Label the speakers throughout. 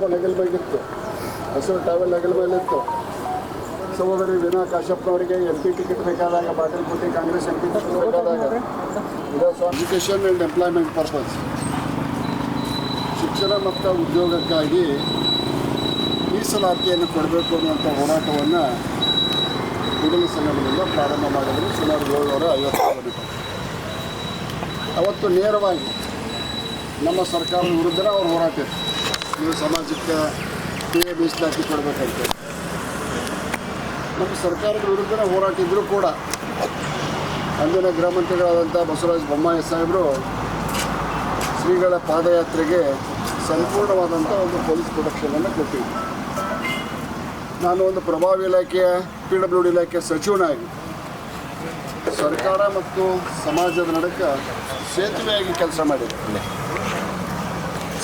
Speaker 1: ಹಾಕೊಂಡು ಹೆಗಲ ಮೇಲಿತ್ತು ಹಸಿರು ಟವೆಲ್ ಹೆಗಲ ಮೇಲಿತ್ತು ಸಹೋದರಿ ವಿನಾ ಕಾಶ್ಯಪ್ನವರಿಗೆ ಎಂ ಪಿ ಟಿಕೆಟ್ ಬೇಕಾದಾಗ Bagalkote Congress M P ticket ಬೇಕಾದಾಗ ಎಜುಕೇಷನ್ ಆ್ಯಂಡ್ ಎಂಪ್ಲಾಯ್ಮೆಂಟ್ ಪರ್ಪಸ್ ಶಿಕ್ಷಣ ಮತ್ತು ಉದ್ಯೋಗಕ್ಕಾಗಿ ಮೀಸಲಾತಿಯನ್ನು ಕೊಡಬೇಕು ಅನ್ನುವಂಥ ಹೋರಾಟವನ್ನು ಕೂಡಲ ಸಂಘಟನೆಯಿಂದ ಪ್ರಾರಂಭ ಮಾಡಿದ್ರು ಸುಮಾರು ಏಳ್ನೂರ ಐವತ್ತು ಕಿಲೋಮೀಟರ್ ಅವತ್ತು ನೇರವಾಗಿ ನಮ್ಮ ಸರ್ಕಾರದ ವಿರುದ್ಧ ಅವ್ರು ಹೋರಾಟ ಇತ್ತು. ನೀವು ಸಮಾಜಕ್ಕೆ ಎ ಮೀಸಲಾತಿ ಕೊಡಬೇಕಂತೆ ನಮ್ಮ ಸರ್ಕಾರದ ವಿರುದ್ಧ ಹೋರಾಟ ಇದ್ದರೂ ಕೂಡ ಅಂದಿನ ಗೃಹ ಮಂತ್ರಿಗಳಾದಂಥ ಬಸವರಾಜ ಬೊಮ್ಮಾಯಿ ಸಾಹೇಬರು ಶ್ರೀಗಳ ಪಾದಯಾತ್ರೆಗೆ ಸಂಪೂರ್ಣವಾದಂಥ ಒಂದು ಪೊಲೀಸ್ ಪ್ರೊಟೆಕ್ಷನನ್ನು ಕೊಟ್ಟಿದ್ದೆ ನಾನು ಒಂದು ಪ್ರಭಾವಿ ಇಲಾಖೆಯ, ಪಿ ಡಬ್ಲ್ಯೂ ಡಿ ಇಲಾಖೆಯ ಸಚಿವನಾಗಿ ಸರ್ಕಾರ ಮತ್ತು ಸಮಾಜದ ನಡುಕ ಸೇತುವೆಯಾಗಿ ಕೆಲಸ ಮಾಡಿದೆ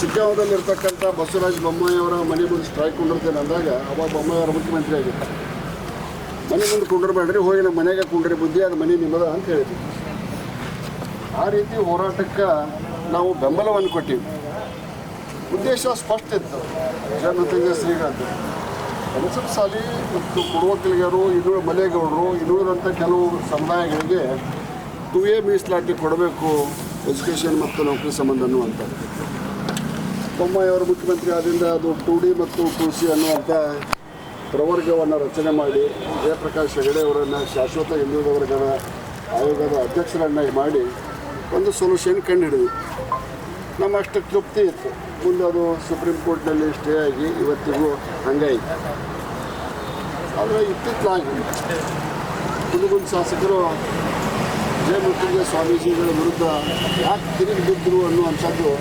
Speaker 1: ಶಿಗ್ಗಾಂವದಲ್ಲಿರ್ತಕ್ಕಂಥ ಬಸವರಾಜ ಬೊಮ್ಮಾಯಿ ಅವರ ಮನೆ ಮುಂದೆ ಸ್ಟ್ರೈಕ್ ಕೊಂಡಿರ್ತೇನೆ ಅಂದಾಗ ಅವಾಗ ಬೊಮ್ಮಾಯಿ ಅವರ ಮುಖ್ಯಮಂತ್ರಿ ಆಗಿತ್ತು ಮನೆ ಮುಂದೆ ಕುಂಡ್ರಬೇಡ್ರಿ ಹೋಗಿ ನಮ್ಮ ಮನೆಗೆ ಕುಂಡ್ರಿ ಬುದ್ಧಿ, ಅದು ಮನೆ ನಿಮ್ಮದ ಅಂತ ಹೇಳಿದ್ವಿ ಆ ರೀತಿ ಹೋರಾಟಕ್ಕೆ ನಾವು ಬೆಂಬಲವನ್ನು ಕೊಟ್ಟಿವಿ. ಉದ್ದೇಶ ಸ್ಪಷ್ಟ ಇತ್ತು. ಜನತೆಗೆ ಶ್ರೀಗಳದ್ದು ಕನಸದ ಸಾಲಿ ಮತ್ತು ಕುಡುವಕ್ಕಲಿಗರು ಇನ್ನೂರು ಮಲೆಗೌಡರು ಇನ್ನೂರಂಥ ಕೆಲವು ಸಮುದಾಯಗಳಿಗೆ ತುವೇ ಮೀಸಲಾತಿ ಕೊಡಬೇಕು ಎಜುಕೇಷನ್ ಮತ್ತು ನೌಕರಿ ಸಂಬಂಧ ಅನ್ನುವಂಥದ್ದು. ಬೊಮ್ಮಾಯಿ ಅವರು ಮುಖ್ಯಮಂತ್ರಿ ಆದ್ದರಿಂದ ಅದು ಟು ಡಿ ಮತ್ತು ಟು ಸಿ ಅನ್ನುವಂಥ ಪ್ರವರ್ಗವನ್ನು ರಚನೆ ಮಾಡಿ ಜಯಪ್ರಕಾಶ್ ಹೆಗಡೆ ಅವರನ್ನು ಶಾಶ್ವತ ಹಿಂದುಳಿದ ವರ್ಗದ ಆಯೋಗದ ಅಧ್ಯಕ್ಷರನ್ನಾಗಿ ಮಾಡಿ ಒಂದು ಸೊಲ್ಯೂಷನ್ ಕಂಡುಹಿಡಿದ್ವಿ. ನಮ್ಮ ಅಷ್ಟು ತೃಪ್ತಿ ಇತ್ತು. ಮುಂದೆ ಅದು ಸುಪ್ರೀಂ ಕೋರ್ಟ್ನಲ್ಲಿ ಸ್ಟೇ ಆಗಿ ಇವತ್ತಿಗೂ ಹಂಗಾಯಿತು ಆದರೆ ಇತ್ತಿತ್ತಲಾಗಿ ಕುಲಗುಂದ್ ಶಾಸಕರು ಜಯಮೃತ್ಯುಂಜಯ ಸ್ವಾಮೀಜಿಗಳ ವಿರುದ್ಧ ಯಾಕೆ ತಿರುಗಿ ಬಿದ್ದರು ಅನ್ನುವಂಥದ್ದು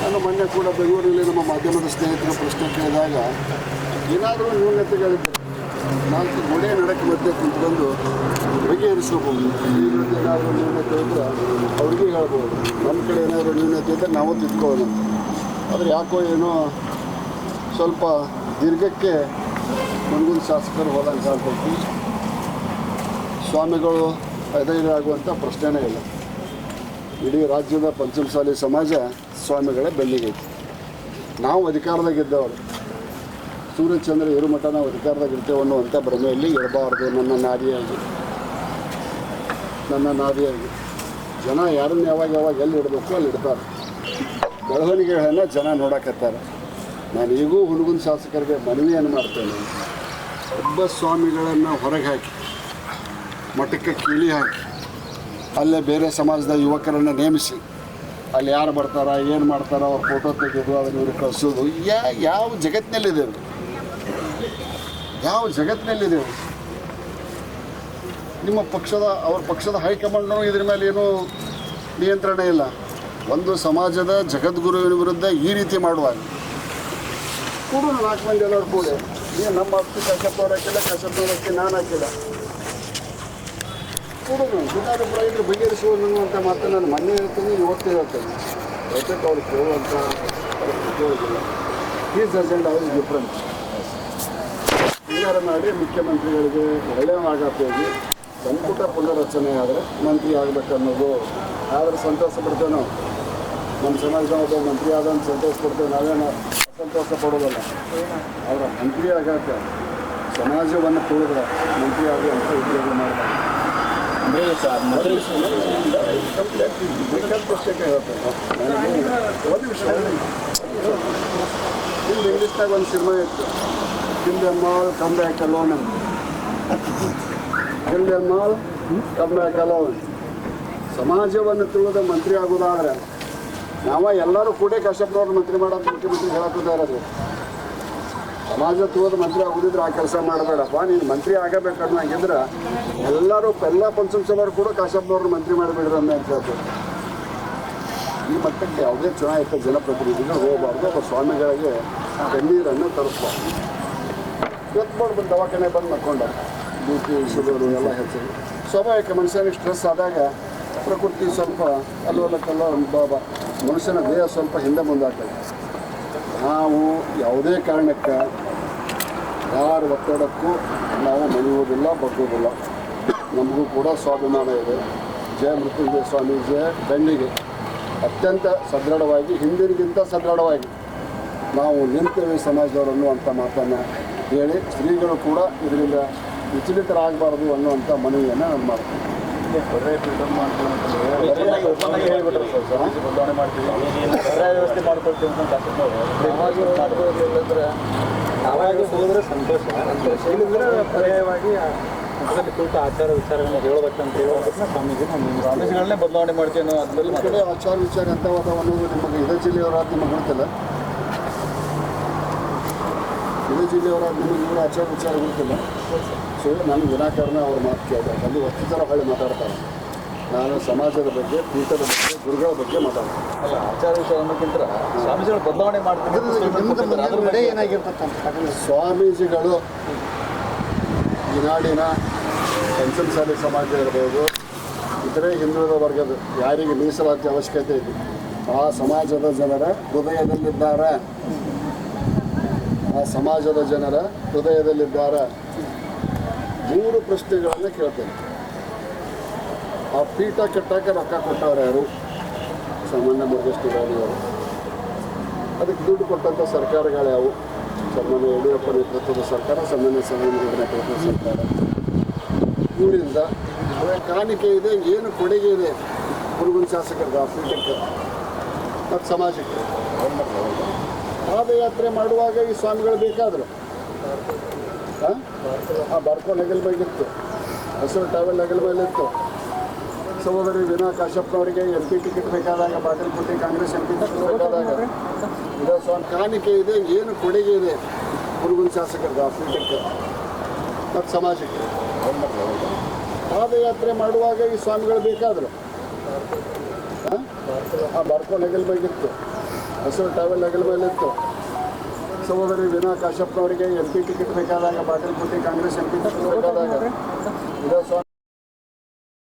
Speaker 1: ನಾನು ಮೊನ್ನೆ ಕೂಡ ಬೆಂಗಳೂರಲ್ಲಿ ನಮ್ಮ ಮಾಧ್ಯಮದ ಸ್ನೇಹಿತರು ಪ್ರಶ್ನೆ ಕೇಳಿದಾಗ, ಏನಾದರೂ ನ್ಯೂನತೆಗಳಿದ್ದರೆ ನಾಲ್ಕು ಗೋಡೆ ನಡಕ್ಕೆ ಮಧ್ಯೆ ಕುಂತ್ಕೊಂಡು ಬಗೆಹರಿಸ್ಕೋಬಹುದು. ಇದ್ರಲ್ಲಿ ಏನಾದರೂ ನ್ಯೂನತೆ ಇದ್ದರೆ ಅವ್ರಿಗೆ ಹೇಳ್ಬೋದು. ನಮ್ಮ ಕಡೆ ಏನಾದರೂ ನ್ಯೂನತೆ ಇದ್ದರೆ ನಾವು ತಿದ್ಕೋಬೋದು ಆದರೆ ಯಾಕೋ ಏನೋ ಸ್ವಲ್ಪ ದೀರ್ಘಕ್ಕೆ ಮುಂದಿನ ಶಾಸಕರು ಹೋದಂಗೆ ಕಾಣ್ತೈತಿ ಸ್ವಾಮಿಗಳು ಆಗುವಂಥ ಪ್ರಶ್ನೆನೇ ಇಲ್ಲ. ಇಡೀ ರಾಜ್ಯದ ಪಂಚಮಸಾಲಿ ಸಮಾಜ ಸ್ವಾಮಿಗಳ ಬೆನ್ನಿಗೈತಿ ನಾವು ಅಧಿಕಾರದಾಗಿದ್ದವರು ಸೂರ್ಯಚಂದ್ರ ಇರು ಮಠ ನಾವು ಅಧಿಕಾರದಾಗ ಇರ್ತೇವೆ ಅನ್ನುವಂಥ ಭ್ರಮೆಯಲ್ಲಿ ಇರಬಾರ್ದು ನನ್ನ ನಾದಿಯಾಗಿ. ನನ್ನ ನಾದಿಯಾಗಿ. ಜನ ಯಾರನ್ನ ಯಾವಾಗ ಯಾವಾಗ ಎಲ್ಲಿ ಇಡಬೇಕು ಅಲ್ಲಿ ಇಡ್ತಾರೆ. ಬೆಳವಣಿಗೆಗಳನ್ನು ಜನ ನೋಡಕತ್ತಾರೆ. ನಾನು ಈಗೂ ಹುಡುಗನ ಶಾಸಕರಿಗೆ ಮನವಿಯನ್ನು ಮಾಡ್ತೇನೆ. ಒಬ್ಬ ಸ್ವಾಮಿಗಳನ್ನು ಹೊರಗೆ ಹಾಕಿ, ಮಠಕ್ಕೆ ಕೀಳಿ ಹಾಕಿ ಅಲ್ಲೇ ಬೇರೆ ಸಮಾಜದ ಯುವಕರನ್ನು ನೇಮಿಸಿ. ಅಲ್ಲಿ ಯಾರು ಬರ್ತಾರ, ಏನು ಮಾಡ್ತಾರ, ಅವ್ರ ಫೋಟೋ ತೆಗೆದು ಅದನ್ನು ಇವ್ರಿಗೆ ಕಳಿಸೋದು. ಯಾ, ಯಾವ ಜಗತ್ತಿನಲ್ಲಿದ್ದೇವೆ ಯಾವ ಜಗತ್ತಿನಲ್ಲಿದ್ದೇವೆ ನಿಮ್ಮ ಪಕ್ಷದ, ಅವ್ರ ಪಕ್ಷದ ಹೈಕಮಾಂಡ್ನೂ ಇದ್ರ ಮೇಲೆ ಏನು ನಿಯಂತ್ರಣ ಇಲ್ಲ. ಒಂದು ಸಮಾಜದ ಜಗದ್ಗುರುವಿನ ವಿರುದ್ಧ ಈ ರೀತಿ ಮಾಡುವಾಗ. ಕೂಡ ನಾಲ್ಕು ಮಂದಿ ಎಲ್ಲರೂ ಕೂಡ ನಮ್ಮ ಅಪ್ಪಿ ಕಸಪ್ಪ ಅವ್ರು ಹಾಕಿಲ್ಲ ಕಸಪ್ಪ ಅವ್ರು ಹಾಕಿ ನಾನು ಹಾಕಿಲ್ಲ. ಕೂಡ ಇದ್ರೆ ಬಗೆಹರಿಸುವುದು ಅನ್ನುವಂಥ ಮಾತು ನಾನು ಮೊನ್ನೆ ಹೇಳ್ತೀನಿ, ಇವತ್ತು ಹೇಳ್ತೇನೆ. ಪ್ರತ್ಯೇಕ ಅವ್ರು ಕೇಳುವಂಥ ಪರಿಸ್ಥಿತಿ ಪ್ಲೀಸ್ ಅಜೆಂಡ್ ಅವ್ರಿಗೆ ಡಿಫ್ರೆಂಟ್ ವಿಚಾರ ಮಾಡಿ ಮುಖ್ಯಮಂತ್ರಿಗಳಿಗೆ ಒಳ್ಳೆಯ ಹೋಗಿ ಸಂಪುಟ ಪುನರಚನೆ ಆದರೆ ಮಂತ್ರಿ ಆಗಬೇಕನ್ನೋದು. ಆದರೆ ಸಂತೋಷ ಪಡ್ತೇವೆ ನಾವು ನಮ್ಮ ಸಮಾಜದ ಒಬ್ಬ ಮಂತ್ರಿ ಆದಂತ ಸಂತೋಷ ಪಡ್ತೇವೆ. ನಾವೇನು ಸಂತೋಷ ಪಡೋದಲ್ಲ. ಅವರ ಮಂತ್ರಿ ಆಗಾಕ ಸಮಾಜವನ್ನು ತುಳಿದ್ರೆ ಮಂತ್ರಿ ಆಗುವಂಥ ಉದ್ಯೋಗ ಮಾಡಬೇಕು ಒಂದು ಸಿನಿಮಾ ಇತ್ತು ಕಮ್ ಬ್ಯಾಕ್ ಅಲೋನ್ ಅಂತ ಕಮ್ ಬ್ಯಾಕ್ ಅಲೋನ್ ಸಮಾಜವನ್ನು ತಿಳಿದ ಮಂತ್ರಿ ಆಗೋದಾದ್ರೆ ನಾವ ಎಲ್ಲರೂ ಕೂಡ ಕಷ್ಟಪಟ್ಟು ಮಂತ್ರಿ ಮಾಡೋದು ಮುಖ್ಯಮಂತ್ರಿ ಇರೋದು ಸಮಾಜ ತುಳಿದ ಮಂತ್ರಿ ಆಗೋದಿದ್ರೆ ಆ ಕೆಲಸ ಮಾಡಬೇಡಪ್ಪ. ನೀನು ಮಂತ್ರಿ ಆಗಬೇಕು ಹಾಗಿದ್ರೆ ಎಲ್ಲರೂ ಎಲ್ಲ ಪಂಚಮಸಲರು ಕೂಡ ಕಾಶಪ್ಪನವ್ರನ್ನ ಮಂತ್ರಿ ಮಾಡಬೇಡ್ರಿ ಅಂತ ಹೇಳ್ತಾರೆ. ಈ ಮಟ್ಟಕ್ಕೆ ಯಾವುದೇ ಚುನಾಯಿತ ಜನಪ್ರತಿನಿಧಿಗಳು ಹೋಗಬಾರ್ದು. ಒಬ್ಬ ಸ್ವಾಮಿಗಳಿಗೆ ಕಣ್ಣೀರನ್ನು ತರಿಸ್ಬಾರ್ದು. ಇವತ್ತು ಬಂದು ದವಾಖಾನೆ ಬಂದು ಮಕ್ಕೊಂಡ. ಬಿ ಪಿ ಶುಗರು ಎಲ್ಲ ಹೆಚ್ಚು ಸ್ವಾಭಾವಿಕ ಮನುಷ್ಯನಿಗೆ ಸ್ಟ್ರೆಸ್ ಆದಾಗ ಪ್ರಕೃತಿ ಸ್ವಲ್ಪ ಅಲ್ಲೋಲಕ್ಕಲ್ಲ ಬಾಬಾ ಮನುಷ್ಯನ ದೇಹ ಸ್ವಲ್ಪ ಹಿಂದೆ ಮುಂದಾಗ್ತದೆ. ನಾವು ಯಾವುದೇ ಕಾರಣಕ್ಕೆ ಯಾರ ಒತ್ತಡಕ್ಕೂ ನಾವು ಮಣಿಯುವುದಿಲ್ಲ, ಬಗ್ಗುವುದಿಲ್ಲ. ನಮಗೂ ಕೂಡ ಸ್ವಾಭಿಮಾನ ಇದೆ. ಜಯ ಮೃತ್ಯುಂಜಯ ಜಯ ಬೆನ್ನಿಗೆ ಅತ್ಯಂತ ಸದೃಢವಾಗಿ, ಹಿಂದಿನಗಿಂತ ಸದೃಢವಾಗಿ ನಾವು ನಿಂತೇವೆ ಸಮಾಜದವರು ಅನ್ನುವಂಥ ಮಾತನ್ನು ಹೇಳಿ ಸ್ತ್ರೀಗಳು ಕೂಡ ಇದರಿಂದ ವಿಚಲಿತರಾಗಬಾರ್ದು ಅನ್ನುವಂಥ ಮನವಿಯನ್ನು ನಾನು ಮಾಡ್ತೀನಿ.
Speaker 2: ಮಾಡ್ತೀವಿ
Speaker 3: ನಾವಾಗಿ ಹೋದ್ರೆ ಸಂತೋಷ. ಇಲ್ಲಿದ್ರೆ ಪರ್ಯಾಯವಾಗಿ ಅದರಲ್ಲಿ ಕುರಿತು ಆಚಾರ ವಿಚಾರಗಳನ್ನ ಹೇಳ್ಬೇಕಂತ ಹೇಳೋದನ್ನ ಸ್ವಾಮೀಜಿ ನಮ್ಮ
Speaker 2: ಸ್ವಾಮೀಜಿಗಳನ್ನೇ ಬದಲಾವಣೆ ಮಾಡ್ತೇನೆ ಅದರಲ್ಲಿ
Speaker 1: ಕಡೆ ಆಚಾರ ವಿಚಾರ ಅಂತ ಅನ್ನೋದು ನಿಮಗೆ ಇದೇ ಜಿಲ್ಲೆಯವರಾದ ನಿಮಗೆ ಗೊತ್ತಿಲ್ಲ. ಇದೇ ಜಿಲ್ಲೆಯವರಾದ ನಿಮಗೆ ಇವರು ಆಚಾರ ವಿಚಾರ ಗೊತ್ತಿಲ್ಲ. ಸೊ ನಾನು ವಿನಾಕಾರಣ ಅವ್ರ ಮಾತು ಕೇಳಿದೆ. ಅಲ್ಲಿ ವಸ್ತುತರ ಹಳ್ಳಿ ಮಾತಾಡ್ತಾರೆ. ನಾನು ಸಮಾಜದ ಬಗ್ಗೆ ಪೀಠದ ಬಗ್ಗೆ ಗುರುಗಳ ಬಗ್ಗೆ ಮಾತಾಡ್ತೀನಿ.
Speaker 2: ಅಲ್ಲ ಆಚಾರ ವಿಚಾರ ಅನ್ನೋಕ್ಕಿಂತ ಸ್ವಾಮೀಜಿಗಳು ಬದಲಾವಣೆ ಬಗ್ಗೆ
Speaker 3: ಏನಾಗಿರ್ತಕ್ಕಂಥ
Speaker 1: ಸ್ವಾಮೀಜಿಗಳು ಈ ನಾಡಿನ ಪಂಚಮಸಾಲಿ ಸಮಾಜ ಇರ್ಬೋದು ಇತರೆ ಹಿಂದುಳಿದ ವರ್ಗದ ಯಾರಿಗೆ ಮೀಸಲಾತಿ ಅವಶ್ಯಕತೆ ಇದೆ ಆ ಸಮಾಜದ ಜನರ ಹೃದಯದಲ್ಲಿದ್ದಾರೆ. ಆ ಸಮಾಜದ ಜನರ ಹೃದಯದಲ್ಲಿದ್ದಾರೆ. ಮೂರು ಪ್ರಶ್ನೆಗಳನ್ನು ಕೇಳ್ತೇನೆ. ಆ ಪೀಠ ಕಟ್ಟಕ್ಕೆ ರೊಕ್ಕ ಕೊಟ್ಟವ್ರು ಯಾರು? ಸಾಮಾನ್ಯ ಮುರುಗೇಶ್ ಅದಕ್ಕೆ ದುಡ್ಡು ಕೊಟ್ಟಂಥ ಸರ್ಕಾರಗಳು ಯಾವುವು ಸನ್ಮಾನ್ಯ ಯಡಿಯೂರಪ್ಪ ನೇತೃತ್ವದ ಸರ್ಕಾರ ಸನ್ಮಾನ್ಯ ಸಿದ್ದರಾಮಯ್ಯ ನೇತೃತ್ವದ ಸರ್ಕಾರ. ಇವರಿಂದ ಕಾಣಿಕೆ ಇದೆ, ಏನು ಕೊಡುಗೆ ಇದೆ ಹುಡುಗನ ಶಾಸಕರಿಗೆ ಆ ಪೀಠಕ್ಕೆ ಮತ್ತು ಸಮಾಜಕ್ಕೆ. ಪಾದಯಾತ್ರೆ ಮಾಡುವಾಗ ಈ ಸ್ವಾಮಿಗಳು ಬೇಕಾದರು. ಹಾಂ ಆ ಬರ್ಕೊಂಡು ಹೆಗಲ್ ಬೈಲಿತ್ತು. ಹಸಿರು ಟಾವೆಲ್ ಹೆಗಲ್ ಮೇಲಿತ್ತು ಸಹೋದರಿ ವಿನಾ ಕಾಶ್ಯಪ್ನವರಿಗೆ ಎಂ ಪಿ ಟಿಕೆಟ್ ಬೇಕಾದಾಗ Bagalkote Congress M P ticket ಬೇಕಾದಾಗ ಇದು ಸ್ವಾಮಿ ಕಾಣಿಕೆ ಇದೆ ಏನು ಕೊಡುಗೆ ಇದೆ? ಹುಡುಗನ ಶಾಸಕರ ಆ ಪೀಠಕ್ಕೆ ಮತ್ತು ಸಮಾಜಕ್ಕೆ. ಪಾದಯಾತ್ರೆ ಮಾಡುವಾಗ ಈ ಸ್ವಾಮಿಗಳು ಬೇಕಾದರು. ಆ? ಬರ್ಕೊಂಡು ಹೆಗಲ್ ಮೇಲಿತ್ತು ಹಸಿರು ಟ್ರಾವೆಲ್ ಹೆಗಲ್ ಮೇಲಿತ್ತು ಸಹೋದರಿ ವಿನಾ ಕಾಶ್ಯಪ್ನವರಿಗೆ ಎಂ ಪಿ ಟಿಕೆಟ್ ಬೇಕಾದಾಗ Bagalkote Congress M P ticket ಬೇಕಾದಾಗ